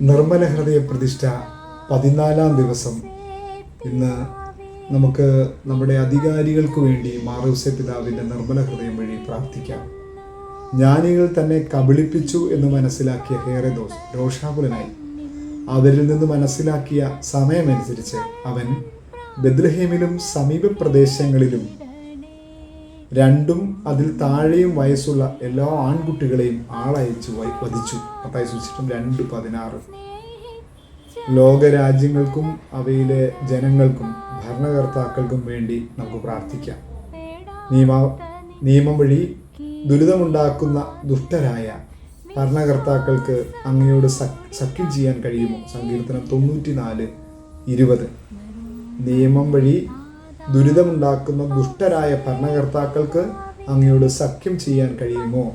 നിർമ്മല ഹൃദയ പ്രതിഷ്ഠ പതിനാലാം ദിവസം. ഇന്ന് നമുക്ക് നമ്മുടെ അധികാരികൾക്ക് വേണ്ടി മാറൂസെ പിതാവിന്റെ നിർമ്മല ഹൃദയം വഴി പ്രാർത്ഥിക്കാം. ജ്ഞാനികൾ തന്നെ കബളിപ്പിച്ചു എന്ന് മനസ്സിലാക്കിയ ഹേറദോസ് രോഷാകുലനായി. അവരിൽ നിന്ന് മനസ്സിലാക്കിയ സമയമനുസരിച്ച് അവൻ ബദ്രഹീമിലും സമീപ പ്രദേശങ്ങളിലും രണ്ടും അതിൽ താഴെയും വയസ്സുള്ള എല്ലാ ആൺകുട്ടികളെയും ആളയച്ചു വധിച്ചു. പത്തായി സൂക്ഷിച്ചിട്ടും രണ്ട് പതിനാറ്. ലോകരാജ്യങ്ങൾക്കും അവയിലെ ജനങ്ങൾക്കും ഭരണകർത്താക്കൾക്കും വേണ്ടി നമുക്ക് പ്രാർത്ഥിക്കാം. നിയമ നിയമം വഴി ദുരിതമുണ്ടാക്കുന്ന ദുഷ്ടരായ ഭരണകർത്താക്കൾക്ക് അങ്ങയോട് സഖ്- സഖ്യം ചെയ്യാൻ കഴിയുമോ? സങ്കീർത്തനം തൊണ്ണൂറ്റി നാല് ഇരുപത്. നിയമം വഴി ദുരിതമുണ്ടാക്കുന്ന ദുഷ്ടരായ ഭരണകർത്താക്കൾക്ക് അങ്ങയോട് സഖ്യം ചെയ്യാൻ കഴിയുമോ?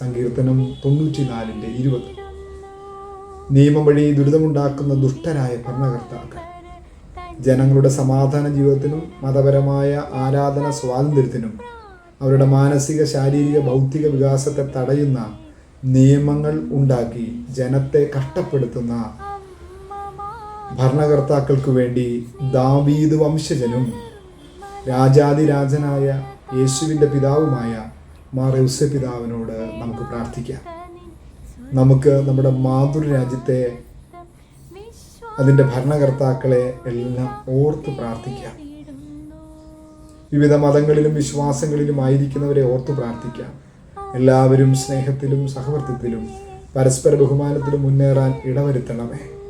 സങ്കീർത്തനം തൊണ്ണൂറ്റിനാലിന്റെ ഇരുപത്. നിയമം വഴി ദുരിതമുണ്ടാക്കുന്ന ദുഷ്ടരായ ഭരണകർത്താക്കൾ. ജനങ്ങളുടെ സമാധാന ജീവിതത്തിനും മതപരമായ ആരാധന സ്വാതന്ത്ര്യത്തിനും അവരുടെ മാനസിക ശാരീരിക ഭൗതിക വികാസത്തെ തടയുന്ന നിയമങ്ങൾ ഉണ്ടാക്കി ജനത്തെ കഷ്ടപ്പെടുത്തുന്ന ഭരണകർത്താക്കൾക്ക് വേണ്ടി ദാവീദ് വംശജനും രാജാതിരാജനായ യേശുവിന്റെ പിതാവുമായ മാർ യൗസ പിതാവിനോട് നമുക്ക് പ്രാർത്ഥിക്കാം. നമുക്ക് നമ്മുടെ മാതൃരാജ്യത്തെ അതിന്റെ ഭരണകർത്താക്കളെ എല്ലാം ഓർത്ത് പ്രാർത്ഥിക്കാം. വിവിധ മതങ്ങളിലും വിശ്വാസങ്ങളിലും ആയിരിക്കുന്നവരെ ഓർത്ത് പ്രാർത്ഥിക്കാം. എല്ലാവരും സ്നേഹത്തിലും സഹവർത്തിത്തിലും പരസ്പര ബഹുമാനത്തിലും മുന്നേറാൻ ഇടവരുത്തണമേ.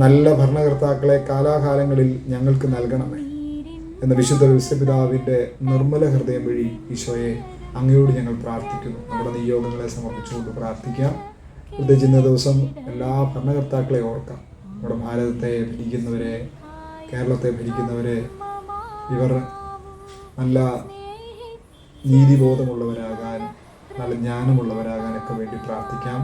നല്ല ഭരണകർത്താക്കളെ കാലാകാലങ്ങളിൽ ഞങ്ങൾക്ക് നൽകണമേ എന്ന വിശുദ്ധ വിശ്വപിതാവിന്റെ നിർമ്മല ഹൃദയം വഴി ഈശോയെ അങ്ങയോട് ഞങ്ങൾ പ്രാർത്ഥിക്കുന്നു. നമ്മുടെ നിയോഗങ്ങളെ സമർപ്പിച്ചുകൊണ്ട് പ്രാർത്ഥിക്കാം ഇന്ന ദിവസം എല്ലാ ഭരണകർത്താക്കളെ ഓർക്കാം. നമ്മുടെ ഭാരതത്തെ ഭരിക്കുന്നവരെ കേരളത്തെ ഭരിക്കുന്നവരെ ഇവർ നല്ല നീതിബോധമുള്ളവരാകാൻ നല്ല ജ്ഞാനമുള്ളവരാകാനൊക്കെ വേണ്ടി പ്രാർത്ഥിക്കാം.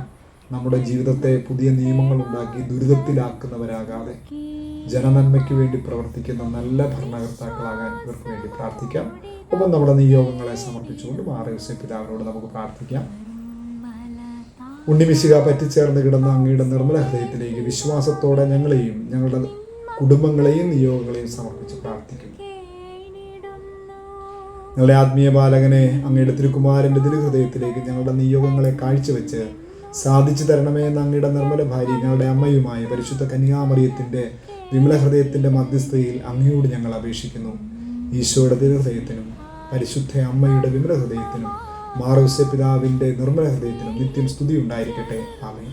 നമ്മുടെ ജീവിതത്തെ പുതിയ നിയമങ്ങൾ ഉണ്ടാക്കി ദുരിതത്തിലാക്കുന്നവരാകാതെ ജനനന്മയ്ക്ക് വേണ്ടി പ്രവർത്തിക്കുന്ന നല്ല ഭരണകർത്താക്കളാകാൻ ഇവർക്ക് വേണ്ടി പ്രാർത്ഥിക്കാം. ഒപ്പം നമ്മുടെ നിയോഗങ്ങളെ സമർപ്പിച്ചുകൊണ്ട് മാറിയോസെ പിതാവിനോട് നമുക്ക് പ്രാർത്ഥിക്കാം. ഉണ്ണിമിശിക പറ്റിച്ചേർന്ന് കിടന്ന അങ്ങയുടെ നിർമ്മല ഹൃദയത്തിലേക്ക് വിശ്വാസത്തോടെ ഞങ്ങളെയും ഞങ്ങളുടെ കുടുംബങ്ങളെയും നിയോഗങ്ങളെയും സമർപ്പിച്ച് പ്രാർത്ഥിക്കുന്നു ഞങ്ങളുടെ ആത്മീയ ബാലകനെ അങ്ങയുടെ തിരുക്കുമാരന്റെ തിരുഹൃദയത്തിലേക്ക് ഞങ്ങളുടെ നിയോഗങ്ങളെ കാഴ്ചവെച്ച് സാധിച്ചു തരണമേ എന്ന് അങ്ങയുടെ നിർമ്മല ഭാര്യ ഞങ്ങളുടെ അമ്മയുമായ പരിശുദ്ധ കന്യാമറിയത്തിന്റെ വിമല ഹൃദയത്തിന്റെ മധ്യസ്ഥയിൽ അങ്ങയോട് ഞങ്ങൾ അപേക്ഷിക്കുന്നു. ഈശോയുടെ തിരുഹൃദയത്തിനും പരിശുദ്ധ അമ്മയുടെ വിമല ഹൃദയത്തിനും മാറോസ്യ പിതാവിന്റെ നിർമ്മല ഹൃദയത്തിനും നിത്യം സ്തുതി ഉണ്ടായിരിക്കട്ടെ. ആമേ